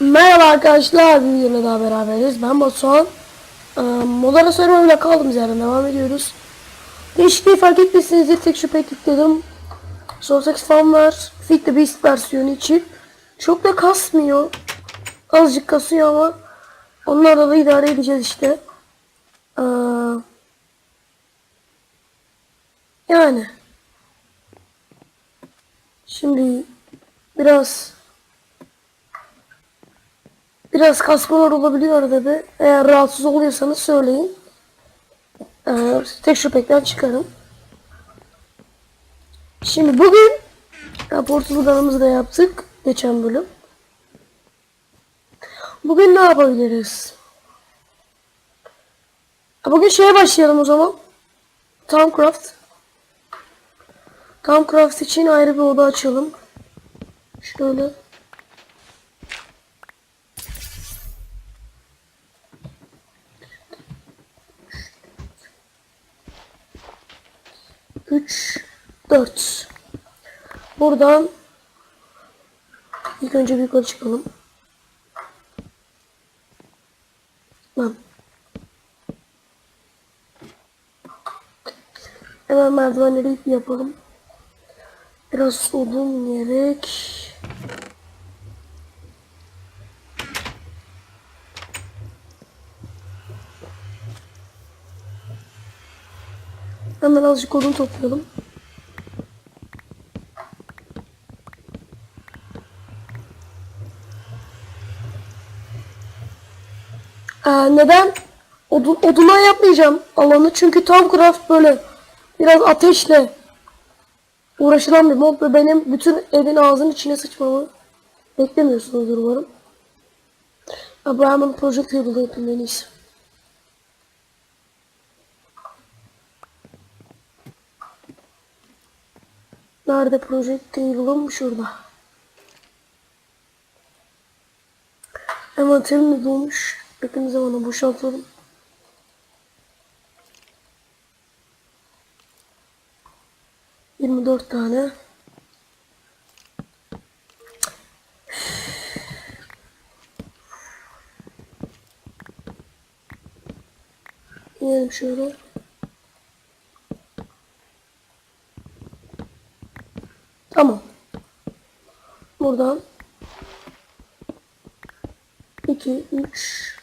Merhaba arkadaşlar, bir videoda daha beraberiz. Ben Batuhan. Ee, Modern Survivor'la kaldığımız yerden devam ediyoruz. Değişikliği fark etmişsinizdir. Tek şüphe tıkladım. Sorsax falan var. Fit the Beast versiyonu için. Çok da kasmıyor. Azıcık kasıyor ama onlarla da idare edeceğiz işte. Ee, yani. Şimdi biraz Biraz kasmalar olabiliyor arada bir. Eğer rahatsız oluyorsanız söyleyin. Ee, tek şüpheden çıkarım. Şimdi bugün raportumuzu da yaptık. Geçen bölüm. Bugün ne yapabiliriz? Bugün şeye başlayalım o zaman. Towncraft. Towncraft için ayrı bir oda açalım. Şöyle. 4. Buradan ilk önce bir yukarı çıkalım. Tamam. Hemen merdivenleri yapalım. Biraz odun yerek. Hemen azıcık odun toplayalım. Ee, neden? Odun, oduna yapmayacağım alanı çünkü Towncraft böyle biraz ateşle uğraşılan bir mod ve benim bütün evin ağzının içine sıçmamı beklemiyorsunuzdur umarım. Ben bunu Project Table'da yapayım iyisi. Nerede Project Table'ım? Şurada. Envanterim dolmuş. Yakın zamanda boşaltalım. Yirmi dört tane. İnelim şöyle. Tamam. Buradan 2 3 3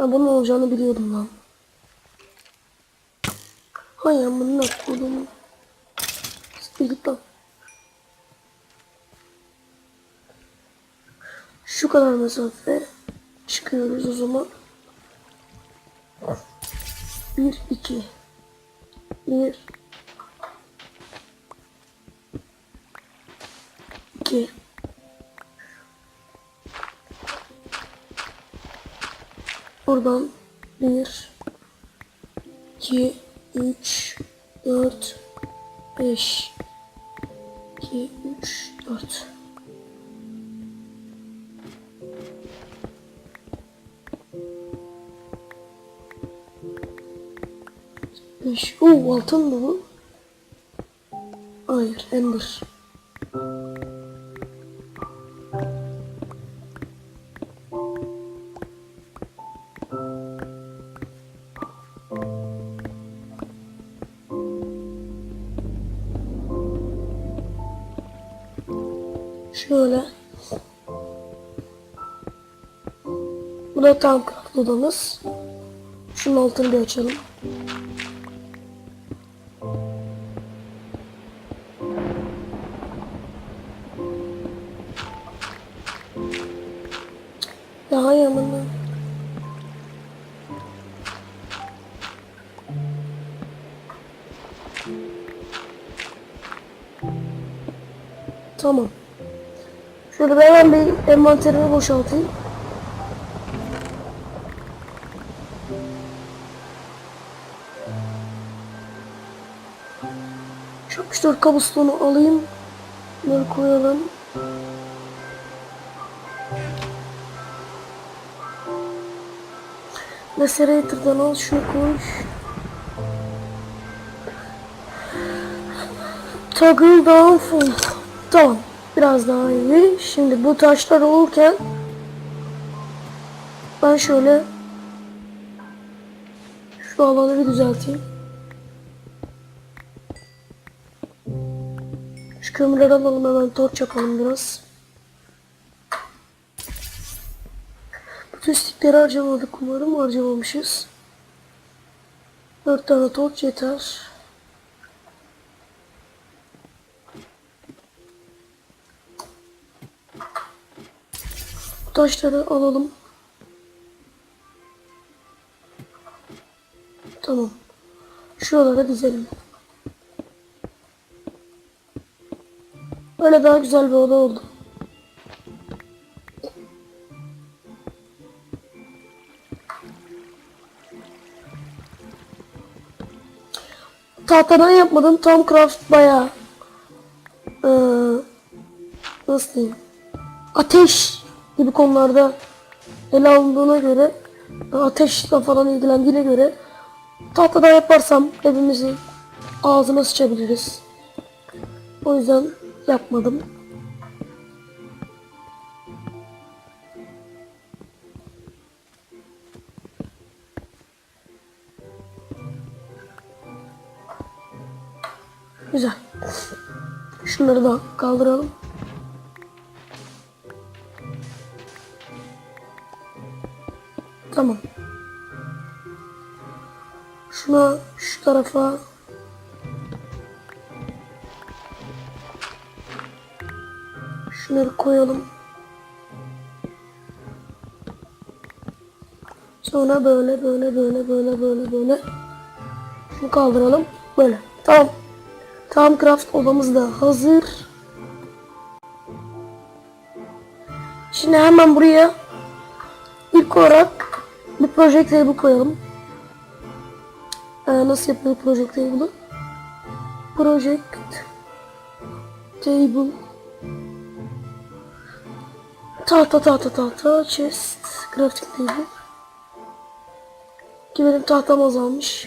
Ben bunun olacağını biliyordum lan. Hay amına koydum. Git lan. Şu kadar mesafe çıkıyoruz o zaman. 1 2 1 2 Buradan 1 2 3 4 5 2 3 4 5 Oo altın mı bu? Hayır Ender. Da tam kartlı odamız. Şunun altını bir açalım. Daha yanına. Tamam. Ben hemen bir envanterimi boşaltayım. Çöpüştür kabustonu alayım. Bunları koyalım. Macerator'dan al şunu koy. Toggle down full. Tamam. Biraz daha iyi. Şimdi bu taşlar olurken ben şöyle şu alanı bir düzelteyim. Şu kömürleri alalım hemen torç yapalım biraz. Bütün stikleri harcamadık umarım harcamamışız. 4 tane torç yeter. Taşları alalım. Tamam. Şuralara dizelim. Böyle daha güzel bir oda oldu. Tahtadan yapmadım. Tom Craft bayağı eee, nasıl diyeyim ateş gibi konularda ele alındığına göre ateşle falan ilgilendiğine göre tahtadan yaparsam hepimizi ağzına sıçabiliriz. O yüzden yapmadım. Güzel. Şunları da kaldıralım. Tamam. Şuna şu tarafa şunları koyalım. Sonra böyle böyle böyle böyle böyle böyle şunu kaldıralım. Böyle. Tamam. Tamam craft odamız da hazır. Şimdi hemen buraya ilk olarak bir project table koyalım. Ee, nasıl yapılır project table'ı? Project table tahta tahta tahta chest crafting table ki benim tahtam azalmış.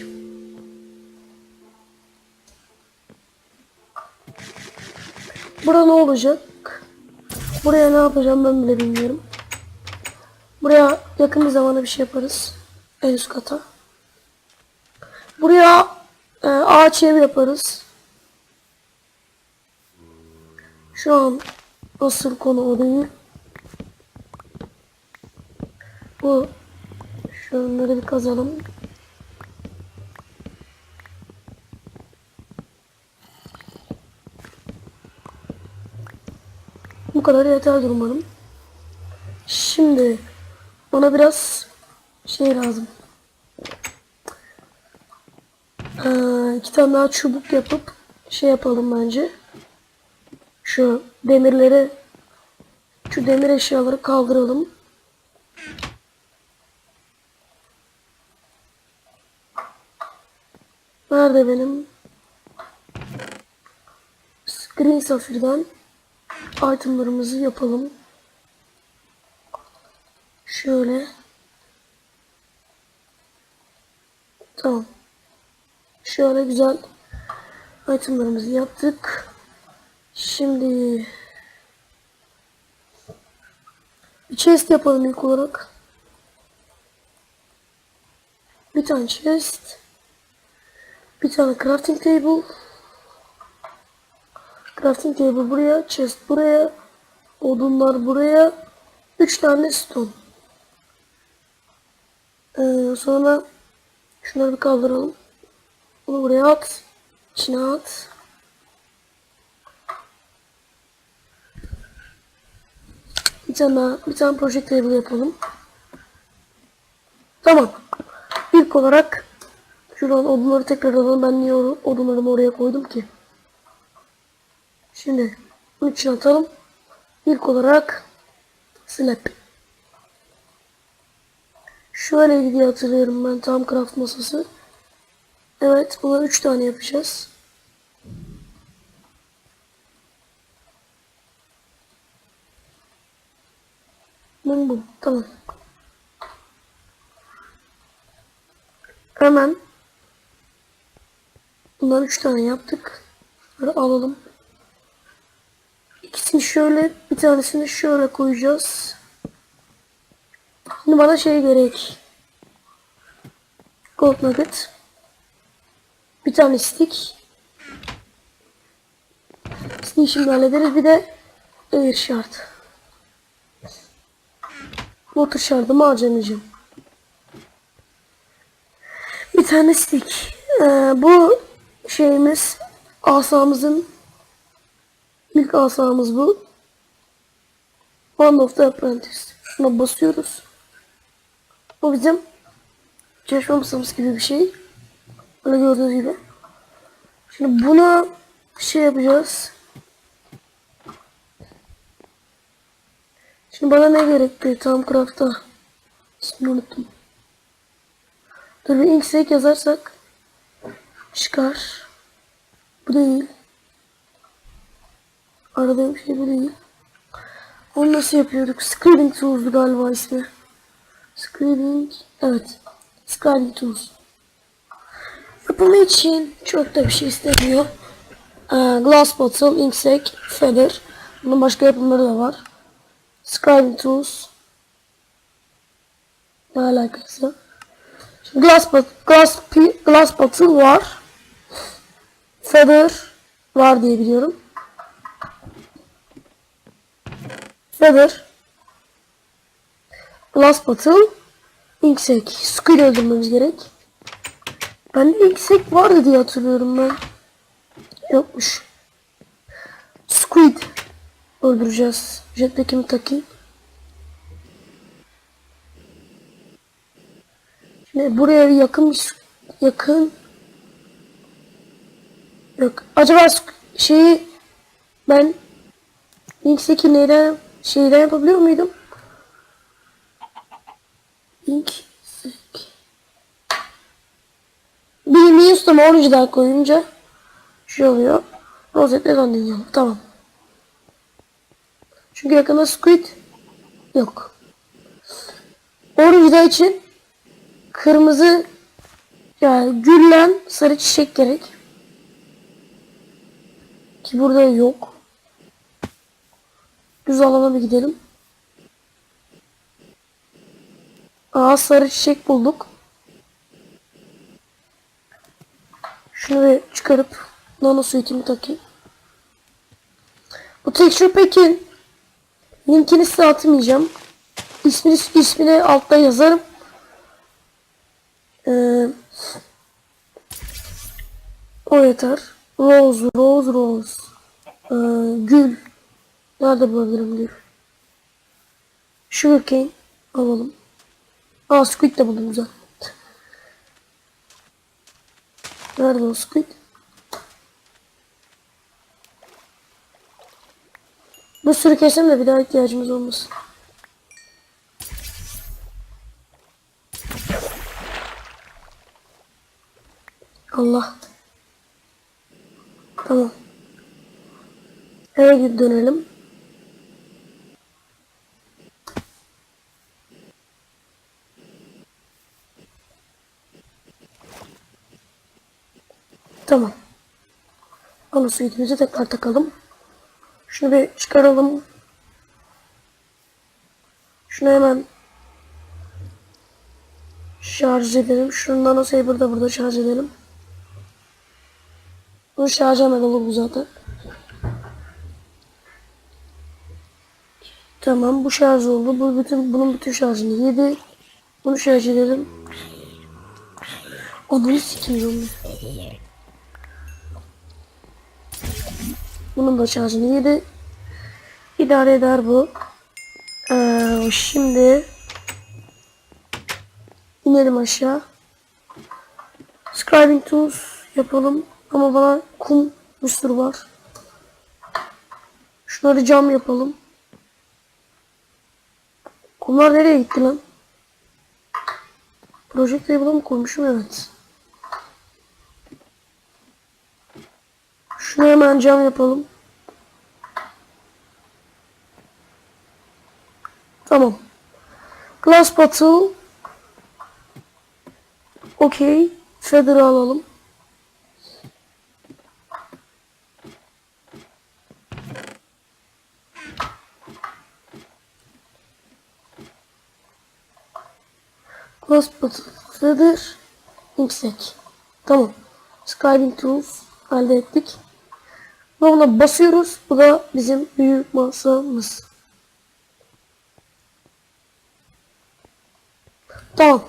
Bura ne olacak? Buraya ne yapacağım ben bile bilmiyorum. Buraya yakın bir zamanda bir şey yaparız. En üst kata. Buraya e, ağaç ev yaparız. Şu an asıl konu o değil. Bu şunları bir kazalım. Bu kadar yeterdir umarım. Şimdi bana biraz şey lazım. Ee, iki tane daha çubuk yapıp şey yapalım bence. Şu demirleri şu demir eşyaları kaldıralım. Nerede benim? Green Safir'den itemlarımızı yapalım. Şöyle. Tamam. Şöyle güzel itemlarımızı yaptık. Şimdi bir chest yapalım ilk olarak. Bir tane chest. Bir tane crafting table. Crafting table buraya, chest buraya, odunlar buraya, üç tane stone. Ee, sonra şunları bir kaldıralım. Bunu buraya at. İçine at. Bir tane daha, bir tane project table yapalım. Tamam. İlk olarak şuradan odunları tekrar alalım. Ben niye odunlarımı oraya koydum ki? Şimdi bunun içine atalım. İlk olarak slab. Şöyle diye hatırlıyorum ben tam craft masası. Evet bunları 3 tane yapacağız. Bum bum tamam. Hemen bundan 3 tane yaptık. Böyle alalım. İkisini şöyle bir tanesini şöyle koyacağız. Şimdi bana şey gerek. Gold nugget. Bir tane stick. Stick şimdi hallederiz. Bir de air shard. Water shard'ımı harcamayacağım. Bir tane stick. Ee, bu şeyimiz asamızın ilk asamız bu. One of the Apprentice. Şuna basıyoruz. Bu bizim çeşme masamız gibi bir şey. Böyle gördüğünüz gibi. Şimdi buna şey yapacağız. Şimdi bana ne gerekli tam craft'ta? İsmini unuttum. Dur bir yazarsak çıkar. Bu değil. Aradığım şey bu değil. Onu nasıl yapıyorduk? Scribing Tools'du galiba ismi. Scribing, evet. Scribing Tools. Yapımı için çok da bir şey istemiyor. Ee, glass Bottle, Inksec, Feather. Bunun başka yapımları da var. Scribing Tools. Ne alakası? Şimdi Glass, glass, glass Bottle var. Feather var diye biliyorum. Feather. Glass Bottle. Inksec. Squid öldürmemiz gerek. Bende Inksec vardı diye hatırlıyorum ben. Yokmuş. Squid. Öldüreceğiz. Jetpack'imi takayım. Şimdi buraya yakın yakın yok. Acaba şeyi ben Inksec'i neyden şeyden yapabiliyor muydum? Inksec. Bir Minus'ta 13 daha koyunca şey oluyor. Rosetle döndürüyorum. Tamam. Çünkü yakında squid yok. Orucda için kırmızı yani güllen sarı çiçek gerek. Ki burada yok. Düz alana bir gidelim. Aa sarı çiçek bulduk. Şunu bir çıkarıp nano suitimi takayım. Bu texture pack'in linkini size atmayacağım. İsmini, ismini altta yazarım. Ee, o yeter. Rose, rose, rose. Ee, gül. Nerede bulabilirim gül? Sugarcane alalım. Aa squid de buldum güzel. Nerede o squid? Bu sürü kesim de bir daha ihtiyacımız olmasın. Allah. Tamam. Eve gidip dönelim. Tamam. Onu suitimize tekrar takalım. Şunu bir çıkaralım. Şunu hemen şarj edelim. Şunu nano saber da burada şarj edelim. Bunu şarj hemen olur bu zaten. Tamam bu şarj oldu. Bu bütün bunun bütün şarjını yedi. Bunu şarj edelim. Onu sikeyim. Bunun da şarjını yedi. İdare eder bu. Ee, şimdi inelim aşağı. Scribing tools yapalım. Ama bana kum bir var. Şunları cam yapalım. Kumlar nereye gitti lan? Project table'a mı koymuşum? Evet. Şunu hemen cam yapalım. Tamam. Glass bottle. Okey. Feather'ı alalım. Hospital'dır. Yüksek. Tamam. Skyrim Tools elde ettik. Ve buna basıyoruz. Bu da bizim büyük masamız. Tamam.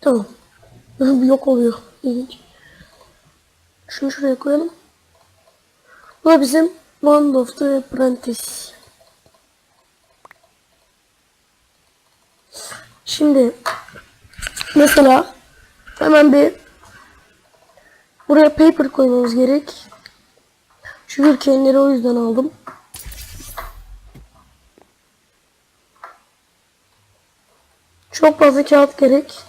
Tamam. Yok oluyor. İlginç. Şunu şuraya koyalım. Bu bizim Wand of the Apprentice. Şimdi mesela hemen bir buraya paper koymamız gerek. Şu ülkenleri o yüzden aldım. Çok fazla kağıt gerek.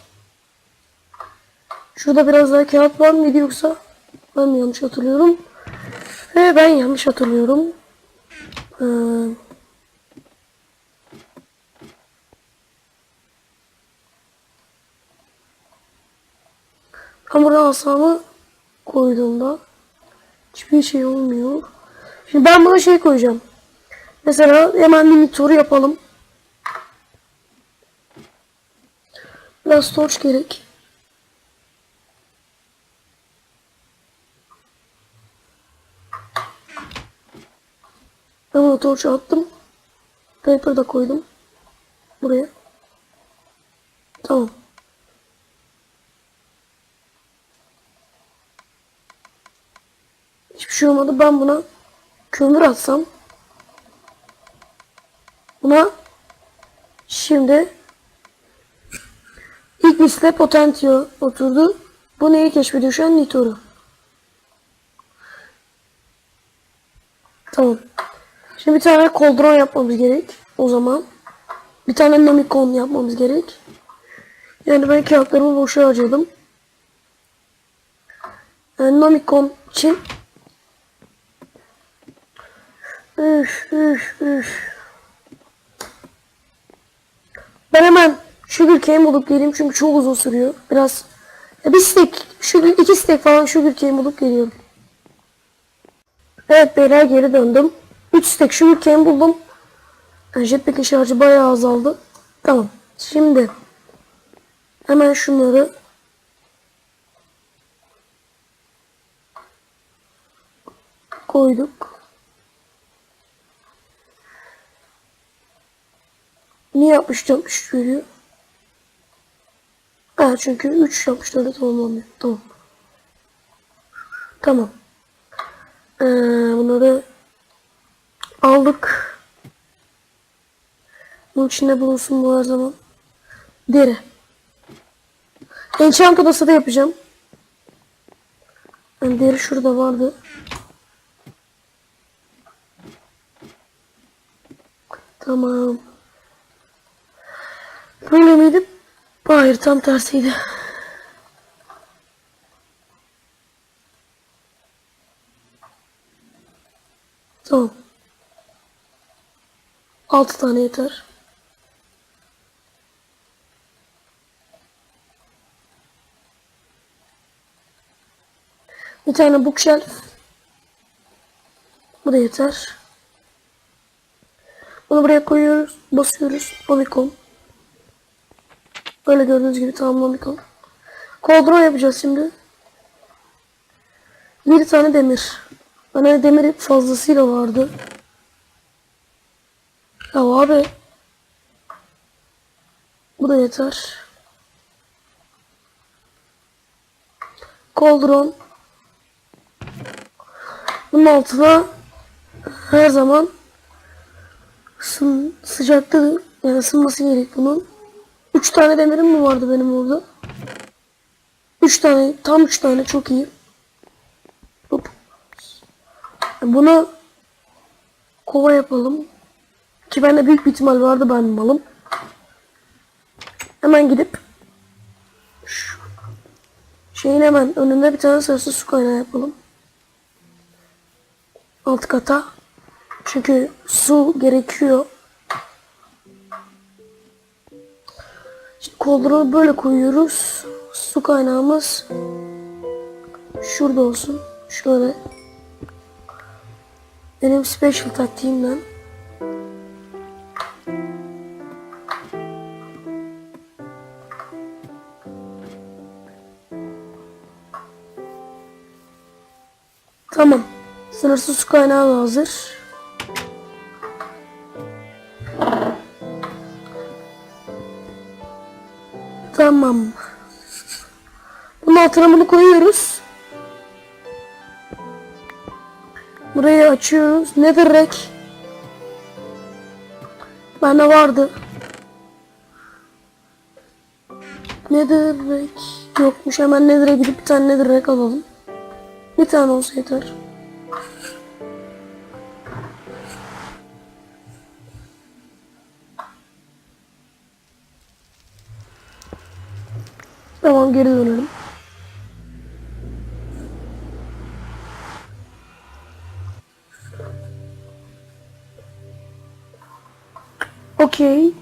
Şurada biraz daha kağıt var mıydı yoksa ben mi yanlış hatırlıyorum? Ve ben yanlış hatırlıyorum. Ee, ben buraya asamı koyduğumda hiçbir şey olmuyor. Şimdi ben buna şey koyacağım. Mesela hemen limit yapalım. Biraz torch gerek. Ben bunu torch'a attım. Paper da koydum. Buraya. Tamam. Hiçbir şey olmadı. Ben buna kömür atsam. Buna şimdi ilk liste Potentio oturdu. Bu neyi keşfediyor şu an? Nitoru. Tamam. Şimdi bir tane koldron yapmamız gerek. O zaman. Bir tane nomikon yapmamız gerek. Yani ben kağıtlarımı boşa harcadım. Yani nomikon için Üf üf üf. Ben hemen sugar cane bulup geleyim çünkü çok uzun sürüyor. Biraz bir stack, sugar, iki stack falan sugar cane bulup geliyorum. Evet beyler geri döndüm. 3 stack sugar cane buldum. Yani jetpack'in şarjı bayağı azaldı. Tamam. Şimdi hemen şunları koyduk. Niye 64 63 veriyor? Ha çünkü 3 64'e tamamlanıyor. Tamam. Tamam. Ee, bunları aldık. Bunun içinde bulunsun bu her zaman. Deri. Enchant odası da yapacağım. Yani deri şurada vardı. Tamam. Böyle miydi? Hayır tam tersiydi. Tamam. Altı tane yeter. Bir tane bookshelf. Bu da yeter. Bunu buraya koyuyoruz. Basıyoruz. Omikon. Böyle gördüğünüz gibi tamamladık onu. Koldron yapacağız şimdi. Bir tane demir. Bana demir fazlasıyla vardı. Ya abi. Bu da yeter. Koldron. Bunun altına her zaman ısın, sıcakta yani ısınması gerek bunun. Üç tane demirim mi vardı benim orada? Üç tane, tam üç tane çok iyi. Hop. Bunu kova yapalım. Ki bende büyük bir ihtimal vardı ben malım. Hemen gidip şu şeyin hemen önünde bir tane sarısı su kaynağı yapalım. Alt kata. Çünkü su gerekiyor. Şimdi kolları böyle koyuyoruz. Su kaynağımız şurada olsun. Şöyle. Benim special taktiğimden. Tamam. Sınırsız su kaynağı hazır. Tamam. Bunun altına bunu koyuyoruz. Burayı açıyoruz. Nedir rek? Bende vardı. Nedir rek? Yokmuş. Hemen nedir'e gidip bir tane nedir rek alalım. Bir tane olsa yeter. Tamam geri dönelim. Okey.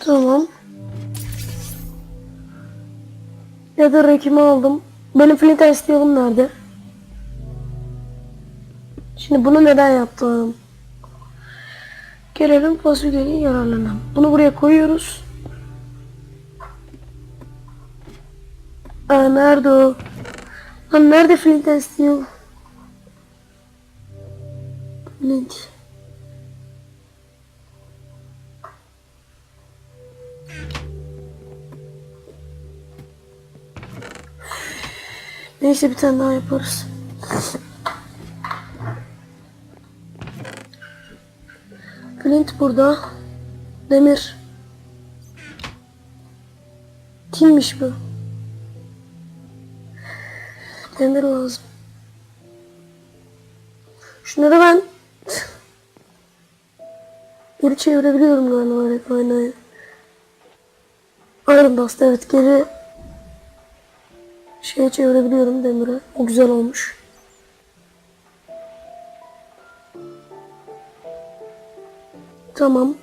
Tamam. Ya da rekimi aldım. Benim flint isteyelim nerede? Şimdi bunu neden yaptım? Gelelim fasulyenin yararlarına. Bunu buraya koyuyoruz. Aa, nerede o? Lan nerede flint and steel? Flint. Neyse bir tane daha yaparız. Flint burada. Demir. Kimmiş bu? Demir lazım. Şunları ben geri çevirebiliyorum galiba hep aynayı. Iron Dust evet geri şeye çevirebiliyorum demire. O güzel olmuş. Tamam.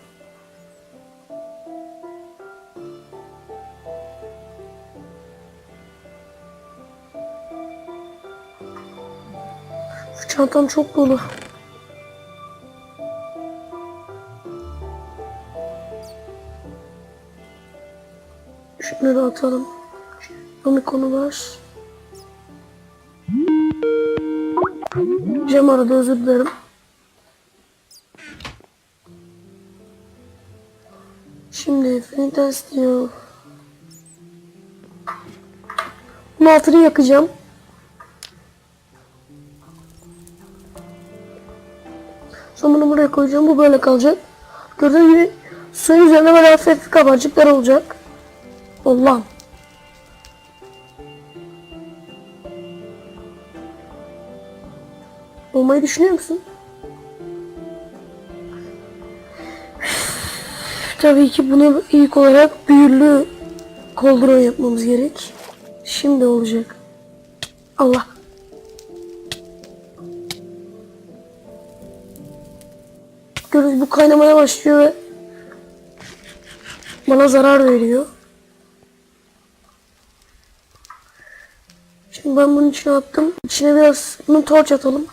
Çantam çok dolu. Şunları atalım. Bu konu var. Cem arada özür dilerim. Şimdi Flint and Steel. Bunun altını yakacağım. Sonra bunu buraya koyacağım. Bu böyle kalacak. Gördüğünüz gibi suyun üzerinde böyle hafif kabarcıklar olacak. Allah'ım. Olmayı düşünüyor musun? Tabii ki bunu ilk olarak büyülü koldron yapmamız gerek. Şimdi olacak. Allah. Görüyoruz bu kaynamaya başlıyor ve bana zarar veriyor. Şimdi ben bunun içine attım. İçine biraz bunun torç atalım.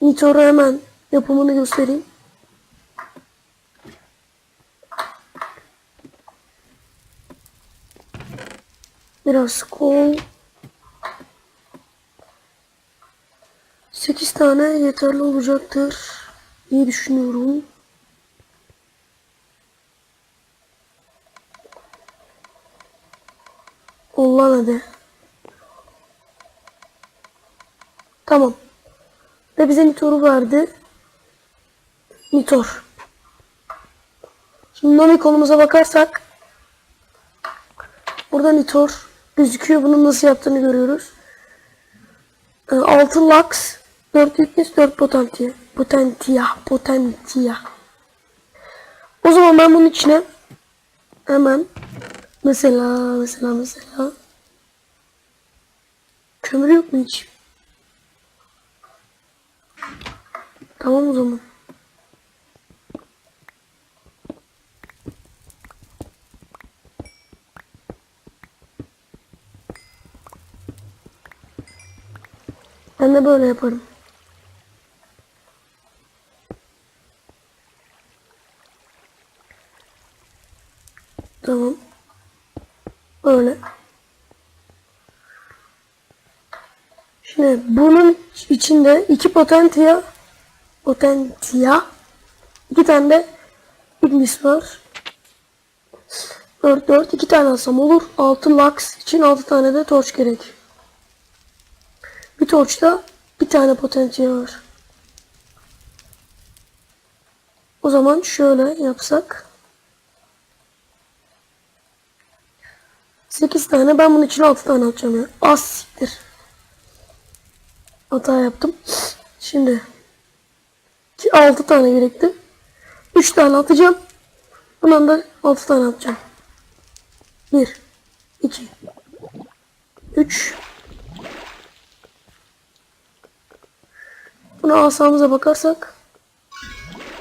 Nitor'u hemen yapımını göstereyim. Biraz kol. 8 tane yeterli olacaktır diye düşünüyorum. Allah hadi. Tamam. Ve bize Nitor'u verdi. Nitor. Şimdi Nami konumuza bakarsak burada Nitor gözüküyor. Bunun nasıl yaptığını görüyoruz. 6 lux, 4 weakness, 4 potentia. Potentia, potentia. O zaman ben bunun içine hemen mesela mesela mesela kömür yok mu hiç? Tamam o zaman. Ben de böyle yaparım. Tamam. Böyle. Şimdi bunun içinde iki potentia potentia iki tane de ignis var. 4 4 iki tane alsam olur. 6 lux için 6 tane de torç gerek. Torçta bir tane potensiye var. O zaman şöyle yapsak. 8 tane ben bunun için 6 tane atacağım ya. Az siktir. Hata yaptım. Şimdi 6 tane gerekti. 3 tane atacağım. Bundan da 6 tane atacağım. 1 2 3 Buna asamıza bakarsak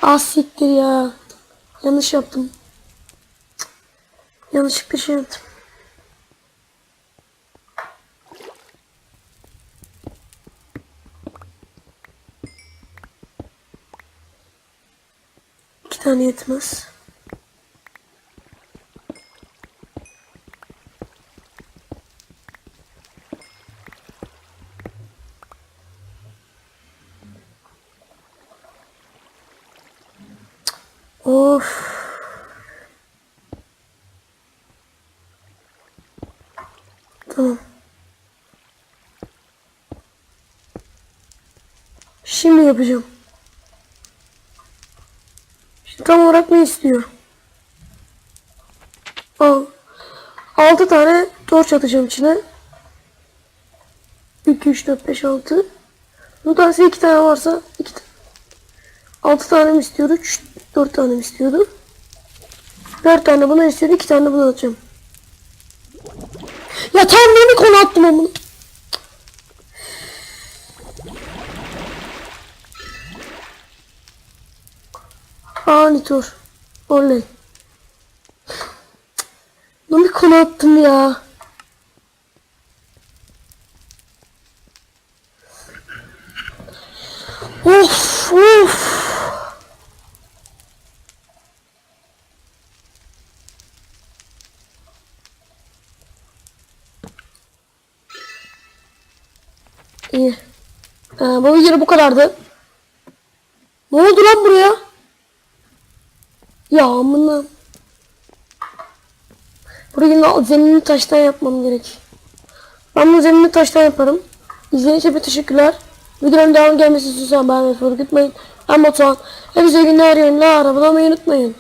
Az siktir ya. Yanlış yaptım. Yanlışlıkla şey yaptım. İki tane yetmez. Of. Tamam. Şimdi yapacağım. Şimdi tam olarak ne istiyor? Al. 6 tane torç atacağım içine. 2, 3, 4, 5, 6. Bu tanesi 2 tane varsa 2 tane. 6 tane mi istiyordu? 3, 4 tane mi istiyordu? 4 tane buna istiyordu. 2 tane buna atacağım. Ya tam yeni konu attım ama. Ani tur. Oley. Lan bir konu attım ya. Of of. İyi. Ee, bu video bu kadardı. Ne oldu lan buraya? Ya amına. Burayı zeminini taştan yapmam gerek. Ben bu zeminini taştan yaparım. İzlediğiniz için teşekkürler. Videonun devamı gelmesi istiyorsan beğenmeyi unutmayın. Ben Batuhan. Hepinize günler, yayınlar. Abone olmayı unutmayın.